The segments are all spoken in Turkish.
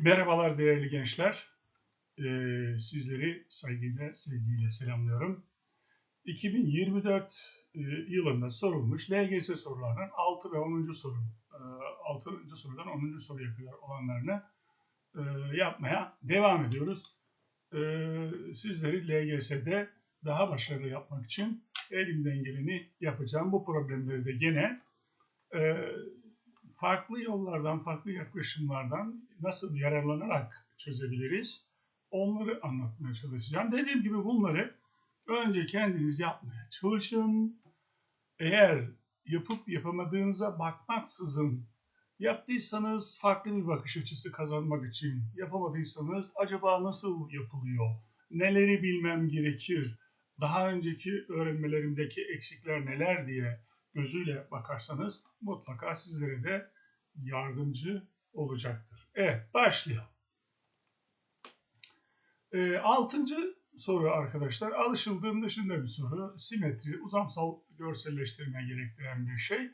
Merhabalar değerli gençler. Ee, sizleri saygıyla, sevgiyle selamlıyorum. 2024 e, yılında sorulmuş LGS sorularının 6 ve 10. soru, e, 6. sorudan 10. soruya kadar olanlarını e, yapmaya devam ediyoruz. E, sizleri LGS'de daha başarılı yapmak için elimden geleni yapacağım. Bu problemleri de gene e, farklı yollardan, farklı yaklaşımlardan nasıl yararlanarak çözebiliriz? Onları anlatmaya çalışacağım. Dediğim gibi bunları önce kendiniz yapmaya çalışın. Eğer yapıp yapamadığınıza bakmaksızın yaptıysanız farklı bir bakış açısı kazanmak için, yapamadıysanız acaba nasıl yapılıyor, neleri bilmem gerekir, daha önceki öğrenmelerimdeki eksikler neler diye gözüyle bakarsanız mutlaka sizlere de yardımcı olacaktır. Evet başlayalım. E, altıncı soru arkadaşlar alışıldığım dışında bir soru. Simetri, uzamsal görselleştirme gerektiren bir şey.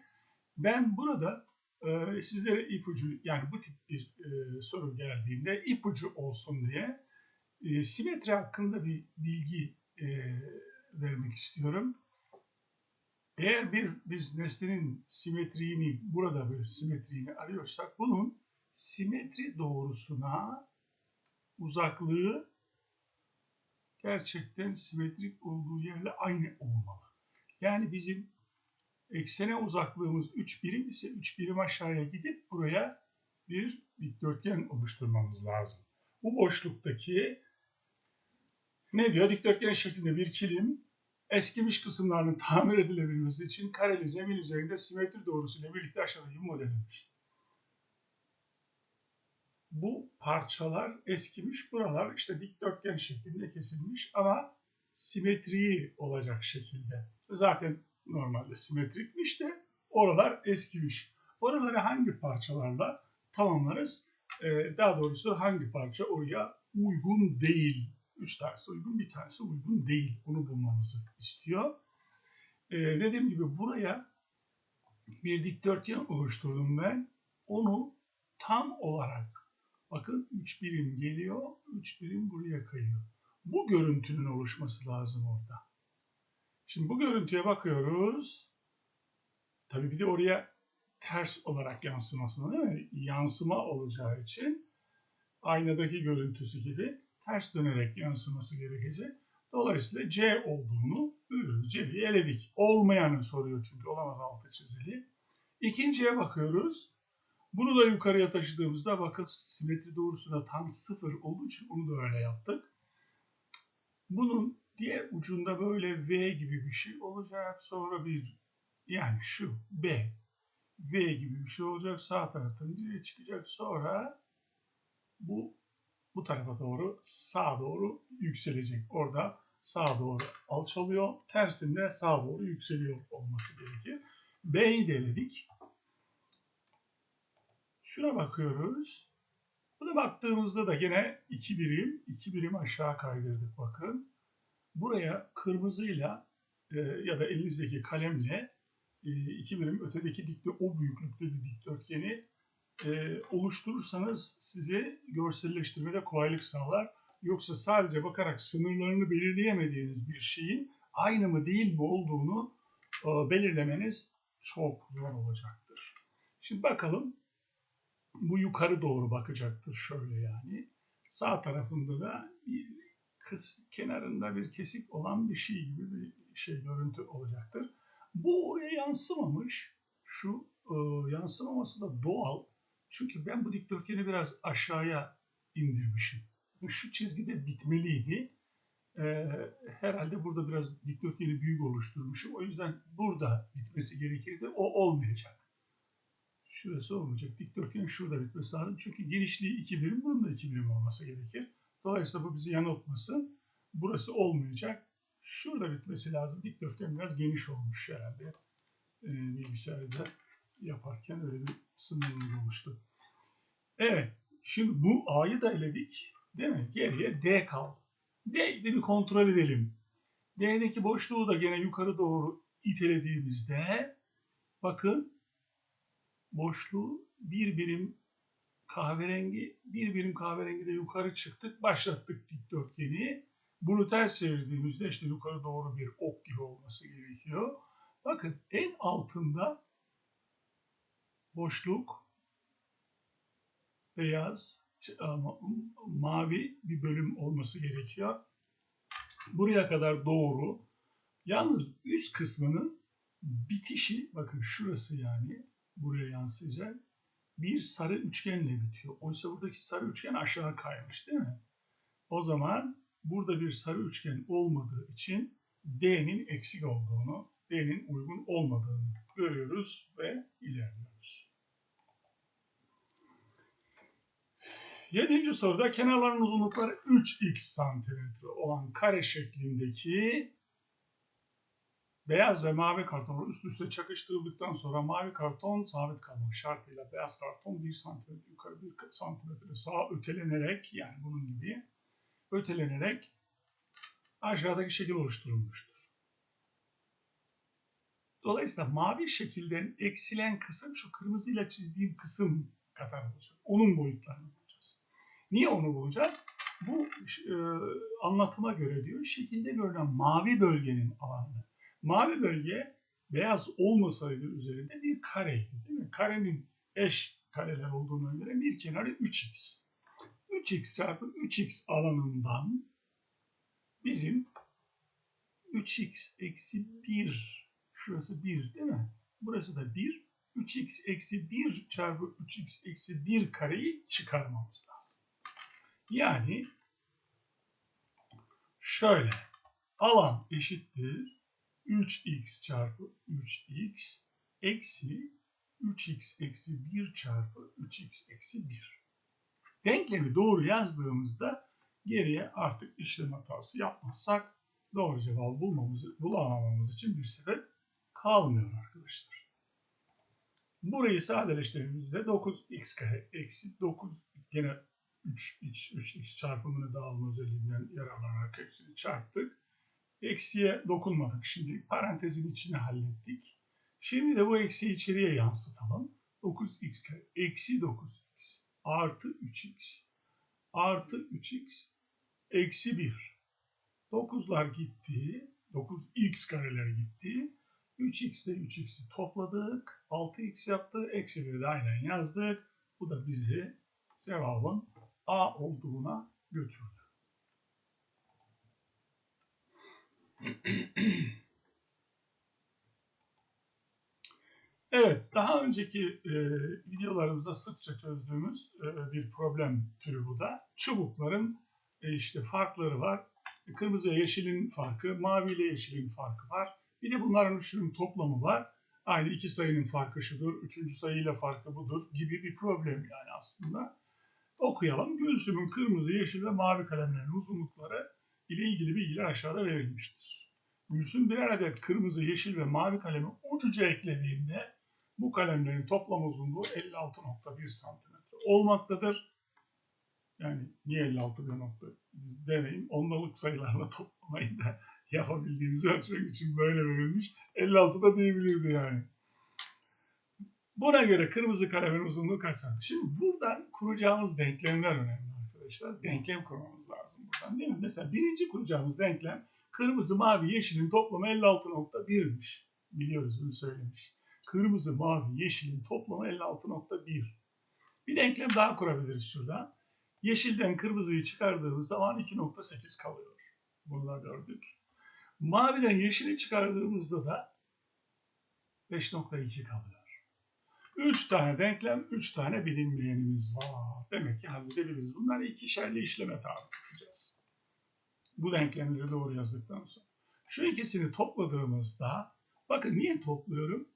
Ben burada e, sizlere ipucu yani bu tip bir e, soru geldiğinde ipucu olsun diye e, simetri hakkında bir bilgi e, vermek istiyorum. Eğer bir biz nesnenin simetriğini burada bir simetriğini arıyorsak bunun simetri doğrusuna uzaklığı gerçekten simetrik olduğu yerle aynı olmalı. Yani bizim eksene uzaklığımız 3 birim ise 3 birim aşağıya gidip buraya bir dikdörtgen oluşturmamız lazım. Bu boşluktaki ne diyor? Dikdörtgen şeklinde bir kilim eskimiş kısımlarının tamir edilebilmesi için kareli zemin üzerinde simetri doğrusuyla birlikte aşağıdaki model edilmiş. Bu parçalar eskimiş, buralar işte dikdörtgen şeklinde kesilmiş ama simetriği olacak şekilde. Zaten normalde simetrikmiş de oralar eskimiş. Oraları hangi parçalarla tamamlarız? Ee, daha doğrusu hangi parça oraya uygun değil Üç tanesi uygun, bir tanesi uygun değil. Bunu bulmamızı istiyor. Ee, dediğim gibi buraya bir dikdörtgen oluşturdum ben. Onu tam olarak bakın 3 birim geliyor, 3 birim buraya kayıyor. Bu görüntünün oluşması lazım orada. Şimdi bu görüntüye bakıyoruz. Tabii bir de oraya ters olarak yansımasına değil mi? Yansıma olacağı için aynadaki görüntüsü gibi ters dönerek yansıması gerekecek. Dolayısıyla C olduğunu görüyoruz. C'yi eledik. Olmayanı soruyor çünkü olamaz altı çizili. İkinciye bakıyoruz. Bunu da yukarıya taşıdığımızda bakın simetri doğrusuna tam sıfır olduğu için onu da öyle yaptık. Bunun diğer ucunda böyle V gibi bir şey olacak. Sonra bir yani şu B V gibi bir şey olacak. Sağ taraftan diye çıkacak. Sonra bu bu tarafa doğru sağa doğru yükselecek. Orada sağa doğru alçalıyor. Tersinde sağa doğru yükseliyor olması gerekir. B'yi deledik. Şuna bakıyoruz. Buna baktığımızda da gene iki birim, iki birim aşağı kaydırdık bakın. Buraya kırmızıyla e, ya da elinizdeki kalemle e, birim ötedeki dikte o büyüklükte bir dikdörtgeni e, oluşturursanız size görselleştirmede kolaylık sağlar. Yoksa sadece bakarak sınırlarını belirleyemediğiniz bir şeyin aynı mı değil mi olduğunu e, belirlemeniz çok zor olacaktır. Şimdi bakalım bu yukarı doğru bakacaktır şöyle yani. Sağ tarafında da bir kız kenarında bir kesik olan bir şey gibi bir şey görüntü olacaktır. Bu oraya yansımamış. Şu e, yansımaması da doğal. Çünkü ben bu dikdörtgeni biraz aşağıya indirmişim. Şu çizgide bitmeliydi. Ee, herhalde burada biraz dikdörtgeni büyük oluşturmuşum. O yüzden burada bitmesi gerekirdi. O olmayacak. Şurası olmayacak. Dikdörtgen şurada bitmesi lazım. Çünkü genişliği 2 birim, bunun da 2 birim olması gerekir. Dolayısıyla bu bizi yanıltmasın. Burası olmayacak. Şurada bitmesi lazım. Dikdörtgen biraz geniş olmuş herhalde. Ee, bilgisayarda yaparken öyle bir sınırımız oluştu. Evet. Şimdi bu A'yı da eledik. Değil mi? Geriye D kaldı. D'yi de bir kontrol edelim. D'deki boşluğu da gene yukarı doğru itelediğimizde bakın boşluğu bir birim kahverengi, bir birim kahverengide yukarı çıktık, başlattık dikdörtgeni. Bunu ters çevirdiğimizde işte yukarı doğru bir ok gibi olması gerekiyor. Bakın en altında boşluk, beyaz, mavi bir bölüm olması gerekiyor. Buraya kadar doğru. Yalnız üst kısmının bitişi, bakın şurası yani, buraya yansıyacak bir sarı üçgenle bitiyor. Oysa buradaki sarı üçgen aşağı kaymış değil mi? O zaman burada bir sarı üçgen olmadığı için D'nin eksik olduğunu, D'nin uygun olmadığını görüyoruz ve ilerliyoruz. Yedinci soruda kenarların uzunlukları 3x santimetre olan kare şeklindeki Beyaz ve mavi kartonlar üst üste çakıştırıldıktan sonra mavi karton sabit kalmak şartıyla beyaz karton 1 santimetre yukarı 1 santimetre sağa ötelenerek yani bunun gibi ötelenerek aşağıdaki şekil oluşturulmuştur. Dolayısıyla mavi şekilden eksilen kısım şu kırmızıyla çizdiğim kısım kadar olacak. Onun boyutlarını bulacağız. Niye onu bulacağız? Bu e, anlatıma göre diyor şekilde görünen mavi bölgenin alanı Mavi bölge beyaz olmasaydı üzerinde bir kareydi değil mi? Karenin eş kareler olduğunu göre bir kenarı 3x. 3x çarpı 3x alanından bizim 3x eksi 1 şurası 1 değil mi? Burası da 1. 3x eksi 1 çarpı 3x eksi 1 kareyi çıkarmamız lazım. Yani şöyle alan eşittir 3x çarpı 3x eksi 3x eksi 1 çarpı 3x eksi 1. Denklemi doğru yazdığımızda geriye artık işlem hatası yapmazsak doğru cevabı bulmamızı, bulamamamız için bir sebep kalmıyor arkadaşlar. Burayı sadeleştirdiğimizde 9x kare eksi 9 gene 3x 3x çarpımını dağılma özelliğinden yararlanarak hepsini çarptık. Eksiye dokunmadık. Şimdi parantezin içine hallettik. Şimdi de bu eksiyi içeriye yansıtalım. 9x kare eksi 9x artı 3x artı 3x eksi 1. 9'lar gitti. 9x kareler gitti. 3x ile 3x'i topladık. 6x yaptı. Eksi 1'i de aynen yazdık. Bu da bizi cevabın A olduğuna götürdü. Evet, daha önceki e, videolarımızda sıkça çözdüğümüz e, bir problem türü bu da. Çubukların e, işte farkları var. Kırmızı ile yeşilin farkı, mavi ile yeşilin farkı var. Bir de bunların üçünün toplamı var. Aynı iki sayının farkı şudur, üçüncü sayıyla farkı budur gibi bir problem yani aslında. Okuyalım. Gülsüm'ün kırmızı, yeşil ve mavi kalemlerinin uzunlukları ile ilgili bilgiler aşağıda verilmiştir. Gülsüm birer adet kırmızı, yeşil ve mavi kalemi ucuca eklediğinde bu kalemlerin toplam uzunluğu 56.1 cm olmaktadır. Yani niye 56 bir nokta demeyin. Ondalık sayılarla toplamayı da yapabildiğimizi ölçmek için böyle verilmiş. 56 da diyebilirdi yani. Buna göre kırmızı kalemin uzunluğu kaç santim? Şimdi buradan kuracağımız denklemler önemli arkadaşlar. Denklem kurmamız lazım buradan değil mi? Mesela birinci kuracağımız denklem kırmızı, mavi, yeşilin toplamı 56.1'miş. Biliyoruz bunu söylemiş. Kırmızı, mavi, yeşilin toplamı 56.1. Bir denklem daha kurabiliriz şurada. Yeşilden kırmızıyı çıkardığımız zaman 2.8 kalıyor. Bunu da gördük. Maviden yeşili çıkardığımızda da 5.2 kalıyor. 3 tane denklem, 3 tane bilinmeyenimiz var. Demek ki halledebiliriz. Bunları ikişerli işleme tabi tutacağız. Bu denklemleri doğru yazdıktan sonra. Şu ikisini topladığımızda, bakın niye topluyorum?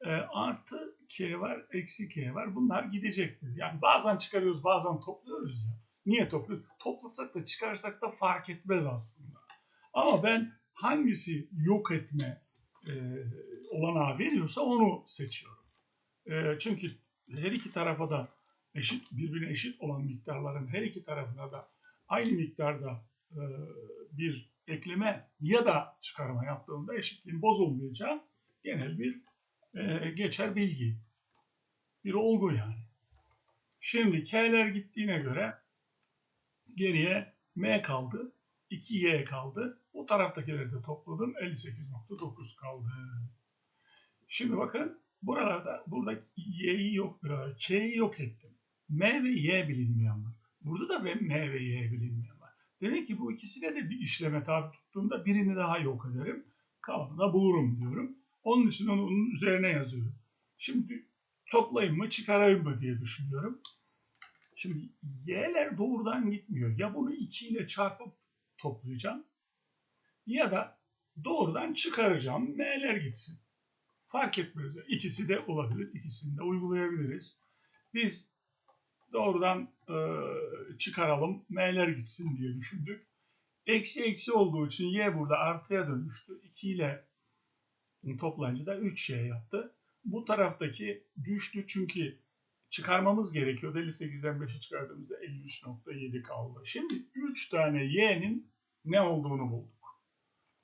E, artı k var, eksi k var. Bunlar gidecektir. Yani bazen çıkarıyoruz, bazen topluyoruz ya. Niye topluyoruz? Toplasak da çıkarsak da fark etmez aslında. Ama ben hangisi yok etme e, olanağı veriyorsa onu seçiyorum. E, çünkü her iki tarafa da eşit, birbirine eşit olan miktarların her iki tarafına da aynı miktarda e, bir ekleme ya da çıkarma yaptığında eşitliğin bozulmayacağı genel bir e, geçer bilgi. Bir olgu yani. Şimdi K'ler gittiğine göre geriye M kaldı. 2Y kaldı. Bu taraftakileri de topladım. 58.9 kaldı. Şimdi bakın buralarda burada Y'yi yok, e, K'yi yok ettim. M ve Y bilinmeyen var. Burada da M ve Y bilinmeyen var. Demek ki bu ikisine de bir işleme tabi tuttuğumda birini daha yok ederim. Kalanı da bulurum diyorum. Onun için onu onun üzerine yazıyorum. Şimdi toplayayım mı çıkarayım mı diye düşünüyorum. Şimdi y'ler doğrudan gitmiyor. Ya bunu 2 ile çarpıp toplayacağım ya da doğrudan çıkaracağım. M'ler gitsin. Fark etmez. İkisi de olabilir. İkisini de uygulayabiliriz. Biz doğrudan e, çıkaralım. M'ler gitsin diye düşündük. Eksi eksi olduğu için y burada artıya dönüştü. 2 ile toplayınca da 3y yaptı. Bu taraftaki düştü çünkü çıkarmamız gerekiyordu. 58'den 5'i çıkardığımızda 53.7 kaldı. Şimdi 3 tane y'nin ne olduğunu bulduk.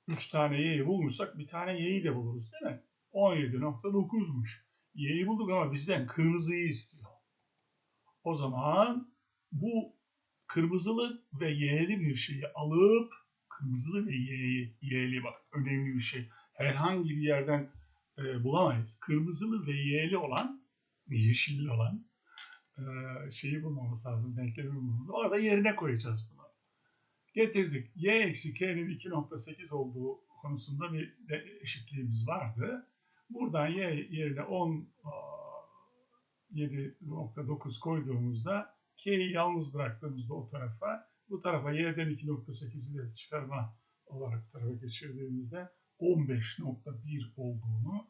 3 tane y'yi bulmuşsak bir tane y'yi de buluruz değil mi? 17.9'muş. Y'yi bulduk ama bizden kırmızıyı istiyor. O zaman bu kırmızılı ve y'li bir şeyi alıp kırmızılı ve y'li, y'li bak önemli bir şey. Herhangi bir yerden e, bulamayız. Kırmızılı ve y'li olan, yeşilli olan e, şeyi bulmamız lazım. Denklemi bulmamız Orada yerine koyacağız bunu. Getirdik. Y eksi k'nin 2.8 olduğu konusunda bir eşitliğimiz vardı. Buradan y yerine 10 7.9 koyduğumuzda k'yi yalnız bıraktığımızda o tarafa bu tarafa y'den 2.8'i de çıkarma olarak tarafa geçirdiğimizde 15.1 olduğunu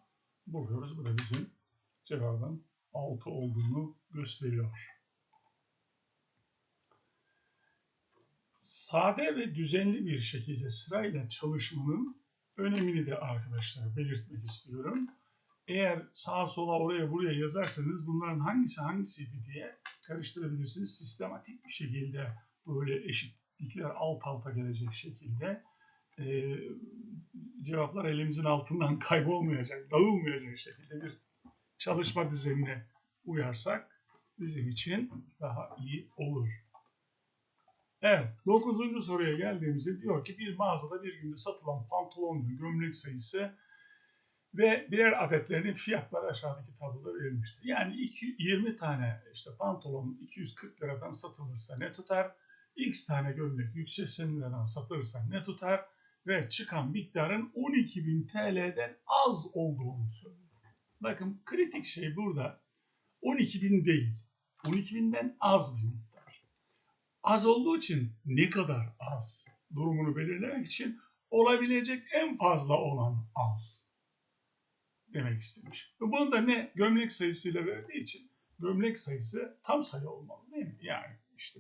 buluyoruz. Bu da bizim cevabın 6 olduğunu gösteriyor. Sade ve düzenli bir şekilde sırayla çalışmanın önemini de arkadaşlar belirtmek istiyorum. Eğer sağa sola oraya buraya yazarsanız bunların hangisi hangisiydi diye karıştırabilirsiniz. Sistematik bir şekilde böyle eşitlikler alt alta gelecek şekilde e, cevaplar elimizin altından kaybolmayacak, dağılmayacak şekilde bir çalışma düzenine uyarsak bizim için daha iyi olur. Evet, dokuzuncu soruya geldiğimizde diyor ki bir mağazada bir günde satılan pantolon ve gömlek sayısı ve birer adetlerinin fiyatları aşağıdaki tabloda verilmiştir. Yani 2, 20 tane işte pantolon 240 liradan satılırsa ne tutar? X tane gömlek 180 liradan satılırsa ne tutar? Ve çıkan miktarın 12.000 TL'den az olduğunu söylüyor. Bakın kritik şey burada 12.000 değil. 12.000'den az bir. Az olduğu için ne kadar az durumunu belirlemek için olabilecek en fazla olan az demek istemiş. Bunu da ne gömlek sayısıyla verdiği için gömlek sayısı tam sayı olmalı değil mi? Yani işte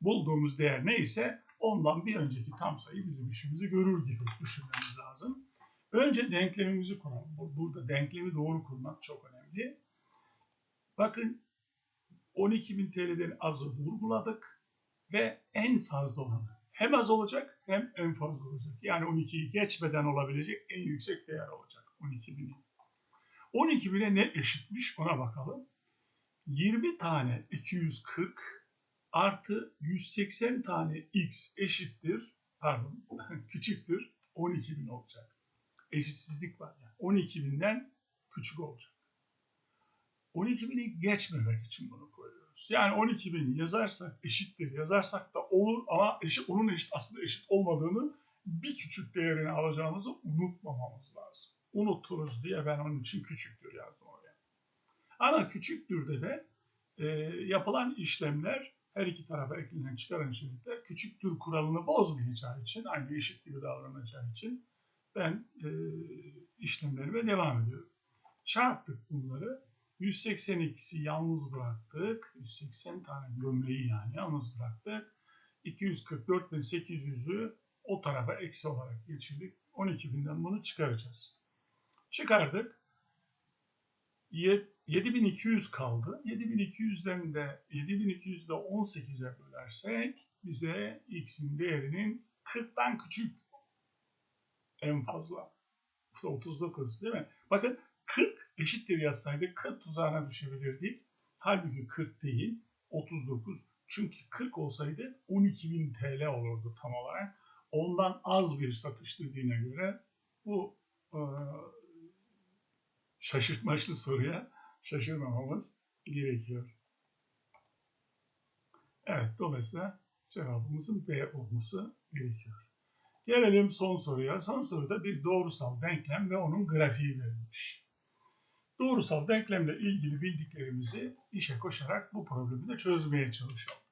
bulduğumuz değer neyse ondan bir önceki tam sayı bizim işimizi görür gibi düşünmemiz lazım. Önce denklemimizi kuralım. Burada denklemi doğru kurmak çok önemli. Bakın 12.000 TL'den azı vurguladık ve en fazla olanı hem az olacak hem en fazla olacak. Yani 12'yi geçmeden olabilecek en yüksek değer olacak 12.000'in. 12.000'e ne eşitmiş ona bakalım. 20 tane 240 artı 180 tane x eşittir, pardon küçüktür 12.000 olacak. Eşitsizlik var yani. 12.000'den küçük olacak. 12.000'i geçmemek için bunu koyuyoruz. Yani 12.000 yazarsak eşittir yazarsak da olur ama eşit, onun eşit aslında eşit olmadığını bir küçük değerini alacağımızı unutmamamız lazım unuturuz diye ben onun için küçüktür yazdım oraya. Ama küçüktürde de e, yapılan işlemler her iki tarafa eklenen çıkaran işlemler küçüktür kuralını bozmayacağı için aynı eşit gibi davranacağı için ben e, işlemlerime devam ediyorum. Çarptık bunları. 182'si yalnız bıraktık. 180 tane gömleği yani yalnız bıraktık. 244.800'ü o tarafa eksi olarak geçirdik. 12.000'den bunu çıkaracağız. Çıkardık. 7200 kaldı. 7200'den de 7200'de 18'e bölersek bize x'in değerinin 40'tan küçük en fazla. 39 değil mi? Bakın 40 eşittir yazsaydık 40 tuzağına düşebilirdik. Halbuki 40 değil. 39. Çünkü 40 olsaydı 12.000 TL olurdu tam olarak. Ondan az bir satış dediğine göre bu e, şaşırtmaçlı soruya şaşırmamamız gerekiyor. Evet, dolayısıyla cevabımızın B olması gerekiyor. Gelelim son soruya. Son soruda bir doğrusal denklem ve onun grafiği verilmiş. Doğrusal denklemle ilgili bildiklerimizi işe koşarak bu problemi de çözmeye çalışalım.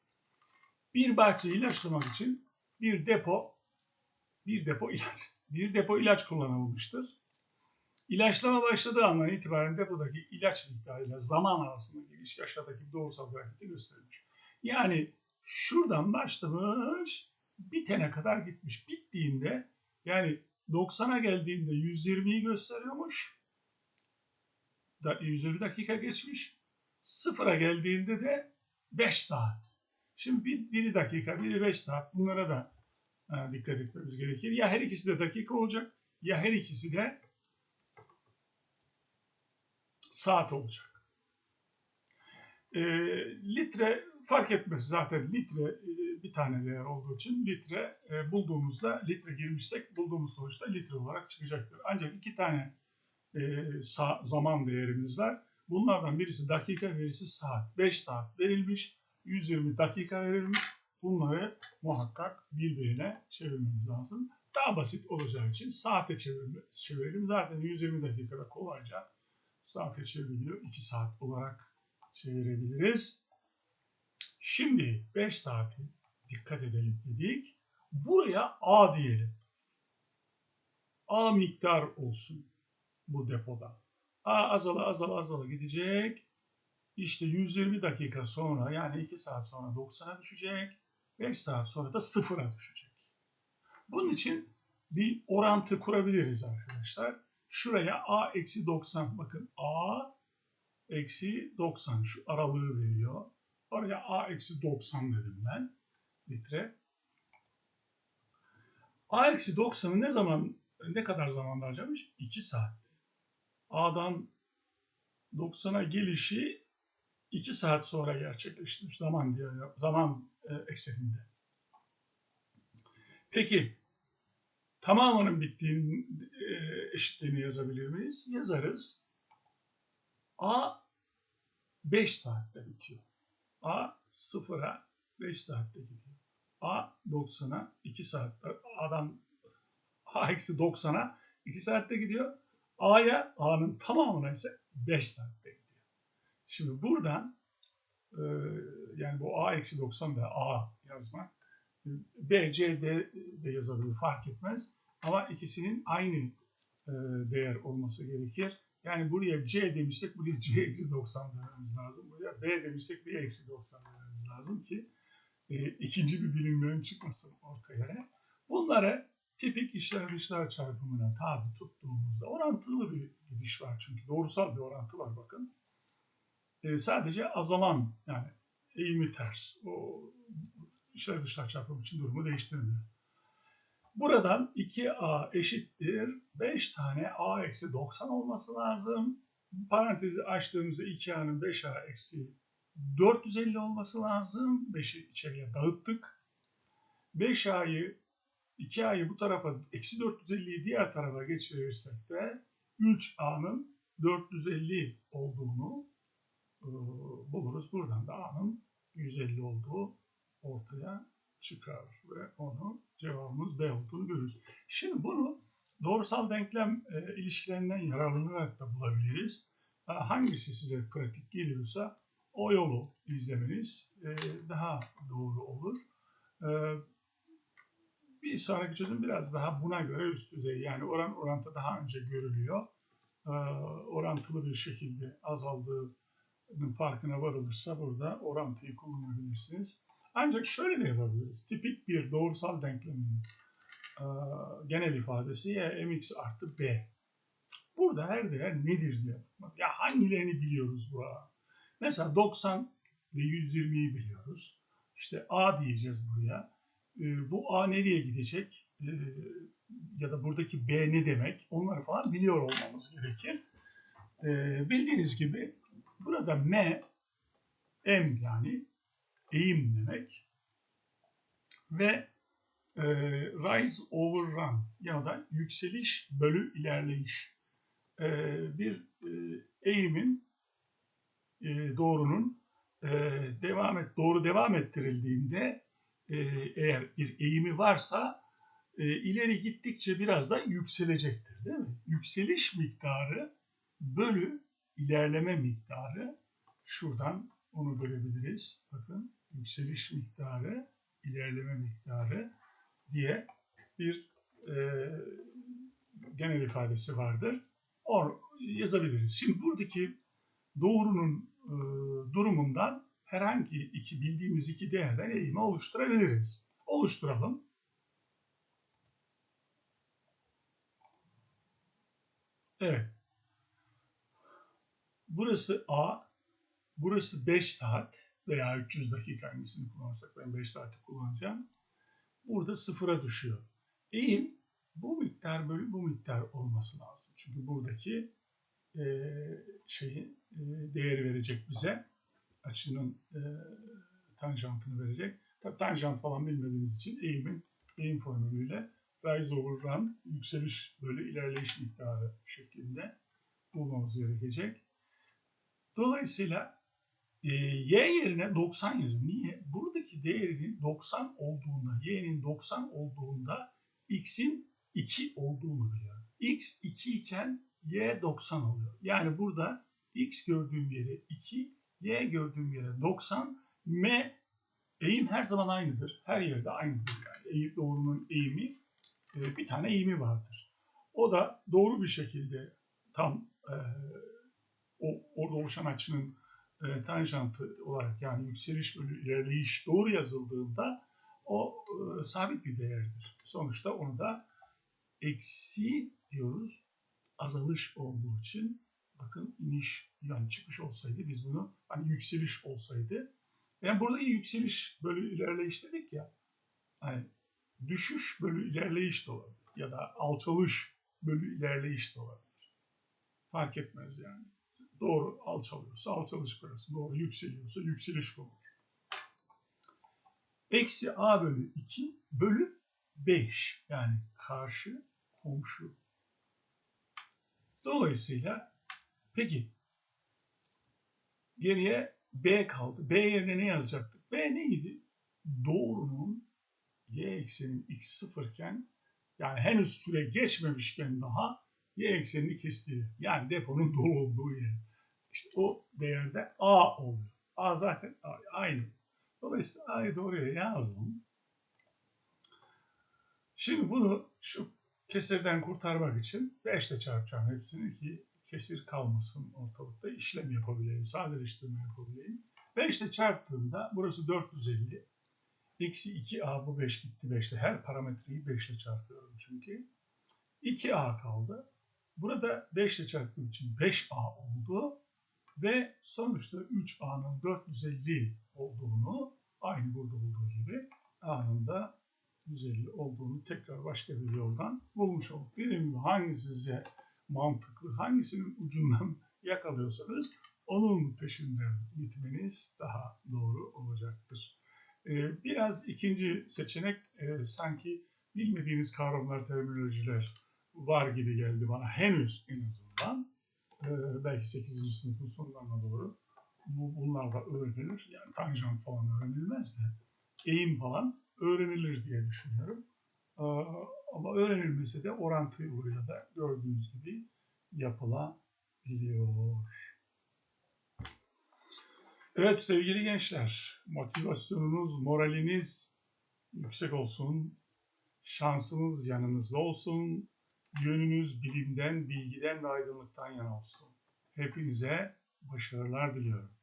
Bir bahçeyi ilaçlamak için bir depo bir depo ilaç bir depo ilaç kullanılmıştır. İlaçlama başladığı andan itibaren depodaki ilaç miktarıyla zaman arasındaki ilişki aşağıdaki doğrusal grafikte gösterilmiş. Yani şuradan başlamış bitene kadar gitmiş. Bittiğinde yani 90'a geldiğinde 120'yi gösteriyormuş. 120 dakika geçmiş. Sıfıra geldiğinde de 5 saat. Şimdi bir, biri dakika, biri 5 saat. Bunlara da e, dikkat etmemiz gerekir. Ya her ikisi de dakika olacak ya her ikisi de saat olacak. E, litre fark etmez zaten litre e, bir tane değer olduğu için litre e, bulduğumuzda litre girmişsek bulduğumuz sonuçta litre olarak çıkacaktır. Ancak iki tane e, zaman değerimiz var. Bunlardan birisi dakika, birisi saat. 5 saat verilmiş, 120 dakika verilmiş. Bunları muhakkak birbirine çevirmemiz lazım. Daha basit olacağı için saate çevirelim. Zaten 120 dakikada kolayca saate çevriliyor. 2 saat olarak çevirebiliriz. Şimdi 5 saati dikkat edelim dedik. Buraya A diyelim. A miktar olsun bu depoda. A azala azala azala gidecek. İşte 120 dakika sonra yani 2 saat sonra 90'a düşecek. 5 saat sonra da sıfıra düşecek. Bunun için bir orantı kurabiliriz arkadaşlar. Şuraya A eksi 90 bakın A eksi 90 şu aralığı veriyor. Oraya A eksi 90 dedim ben litre. A eksi 90'ı ne zaman ne kadar zamanda harcamış? 2 saat. A'dan 90'a gelişi 2 saat sonra gerçekleşmiş zaman diye zaman e, ekseninde. Peki tamamının bittiğini e, eşitliğini yazabilir miyiz? Yazarız. A 5 saatte bitiyor. A 0'a 5 saatte gidiyor. A 90'a 2 saatte. A'dan A eksi 90'a 2 saatte gidiyor. A'ya A'nın tamamına ise 5 saatte gidiyor. Şimdi buradan e, yani bu A eksi 90 ve A yazmak B, C, D de yazabilir fark etmez. Ama ikisinin aynı e, değer olması gerekir. Yani buraya C demişsek buraya C eksi 90 dememiz lazım. Buraya B demişsek B eksi 90 dememiz lazım ki e, ikinci bir bilinmeyen çıkmasın ortaya. Bunları tipik işler dışlar çarpımına tabi tuttuğumuzda orantılı bir gidiş var çünkü doğrusal bir orantı var bakın. E, sadece azalan yani eğimi ters. O işler dışlar çarpımı için durumu değiştirmiyor. Buradan 2a eşittir 5 tane a eksi 90 olması lazım. Parantezi açtığımızda 2a'nın 5a eksi 450 olması lazım. 5'i içeriye dağıttık. 5a'yı 2a'yı bu tarafa eksi 450'yi diğer tarafa geçirirsek de 3a'nın 450 olduğunu e, buluruz. Buradan da a'nın 150 olduğu ortaya çıkar ve onu cevabımız B olduğunu görürüz. Şimdi bunu doğrusal denklem e, ilişkilerinden yararlanarak da bulabiliriz. E, hangisi size pratik geliyorsa o yolu izlemeniz e, daha doğru olur. E, bir sonraki çözüm biraz daha buna göre üst düzey yani oran orantı daha önce görülüyor. E, orantılı bir şekilde azaldığının farkına varılırsa burada orantıyı kullanabilirsiniz. Ancak şöyle de yapabiliriz. Tipik bir doğrusal denklemin e, genel ifadesi ya mx artı b. Burada her değer nedir diye bakmak. Ya hangilerini biliyoruz bu a? Mesela 90 ve 120'yi biliyoruz. İşte a diyeceğiz buraya. E, bu a nereye gidecek? E, ya da buradaki b ne demek? Onları falan biliyor olmamız gerekir. E, bildiğiniz gibi burada m m yani eğim demek. Ve e, rise over run ya da yükseliş bölü ilerleyiş. E, bir e, eğimin e, doğrunun e, devam et doğru devam ettirildiğinde e, eğer bir eğimi varsa e, ileri gittikçe biraz da yükselecektir değil mi? Yükseliş miktarı bölü ilerleme miktarı şuradan onu görebiliriz. Bakın yükseliş miktarı, ilerleme miktarı diye bir e, genel ifadesi vardır. Or yazabiliriz. Şimdi buradaki doğrunun e, durumundan herhangi iki bildiğimiz iki değerden eğimi oluşturabiliriz. Oluşturalım. Evet. Burası A, burası 5 saat veya 300 dakika hangisini kullanırsak ben 5 saati kullanacağım. Burada sıfıra düşüyor. Eğim bu miktar bölü bu miktar olması lazım. Çünkü buradaki e, şeyi e, değeri verecek bize. Açının e, tanjantını verecek. Tabi tanjant falan bilmediğimiz için eğimin eğim formülüyle rise over run yükseliş bölü ilerleyiş miktarı şeklinde bulmamız gerekecek. Dolayısıyla e, y yerine 90 yazın. Niye? Buradaki değerinin 90 olduğunda, y'nin 90 olduğunda x'in 2 olduğunu biliyor. x 2 iken y 90 oluyor. Yani burada x gördüğüm yere 2, y gördüğüm yere 90, m eğim her zaman aynıdır. Her yerde aynıdır. Yani eğim, doğrunun eğimi e, bir tane eğimi vardır. O da doğru bir şekilde tam e, o, orada oluşan açının e, tanjantı olarak yani yükseliş bölü ilerleyiş doğru yazıldığında o e, sabit bir değerdir. Sonuçta onu da eksi diyoruz azalış olduğu için bakın iniş yani çıkış olsaydı biz bunu hani yükseliş olsaydı yani burada yükseliş bölü ilerleyiş dedik ya hani düşüş bölü ilerleyiş de olabilir ya da alçalış bölü ilerleyiş de olabilir. Fark etmez yani doğru alçalıyorsa alçalış koyarsın. Doğru yükseliyorsa yükseliş konur. Eksi a bölü 2 bölü 5 yani karşı komşu. Dolayısıyla peki geriye b kaldı. b yerine ne yazacaktık? b neydi? Doğrunun y eksenin x sıfırken yani henüz süre geçmemişken daha y eksenini kestiği yani deponun dolu olduğu yer. İşte o değerde A oluyor. A zaten aynı. Dolayısıyla A'yı doğruya yazdım. Şimdi bunu şu kesirden kurtarmak için 5 ile çarpacağım hepsini ki kesir kalmasın ortalıkta işlem yapabileyim, sadeleştirme yapabileyim. 5 ile çarptığımda burası 450. Eksi 2a bu 5 gitti 5'te. Her parametreyi 5 ile çarpıyorum çünkü. 2a kaldı. Burada 5 ile çarptığım için 5a oldu. Ve sonuçta 3A'nın 450 olduğunu aynı burada olduğu gibi A'nın da 150 olduğunu tekrar başka bir yoldan bulmuş olduk. Dediğim gibi hangisi size mantıklı, hangisinin ucundan yakalıyorsanız onun peşinden gitmeniz daha doğru olacaktır. Ee, biraz ikinci seçenek e, sanki bilmediğiniz kavramlar, terminolojiler var gibi geldi bana henüz en azından e, belki 8. sınıfın sonlarına doğru bu, bunlar da öğrenilir. Yani tanjant falan öğrenilmez de eğim falan öğrenilir diye düşünüyorum. E, ama öğrenilmese de orantı yoluyla da gördüğünüz gibi yapılabiliyor. Evet sevgili gençler, motivasyonunuz, moraliniz yüksek olsun, şansınız yanınızda olsun, Yönünüz bilimden, bilgiden ve aydınlıktan yana olsun. Hepinize başarılar diliyorum.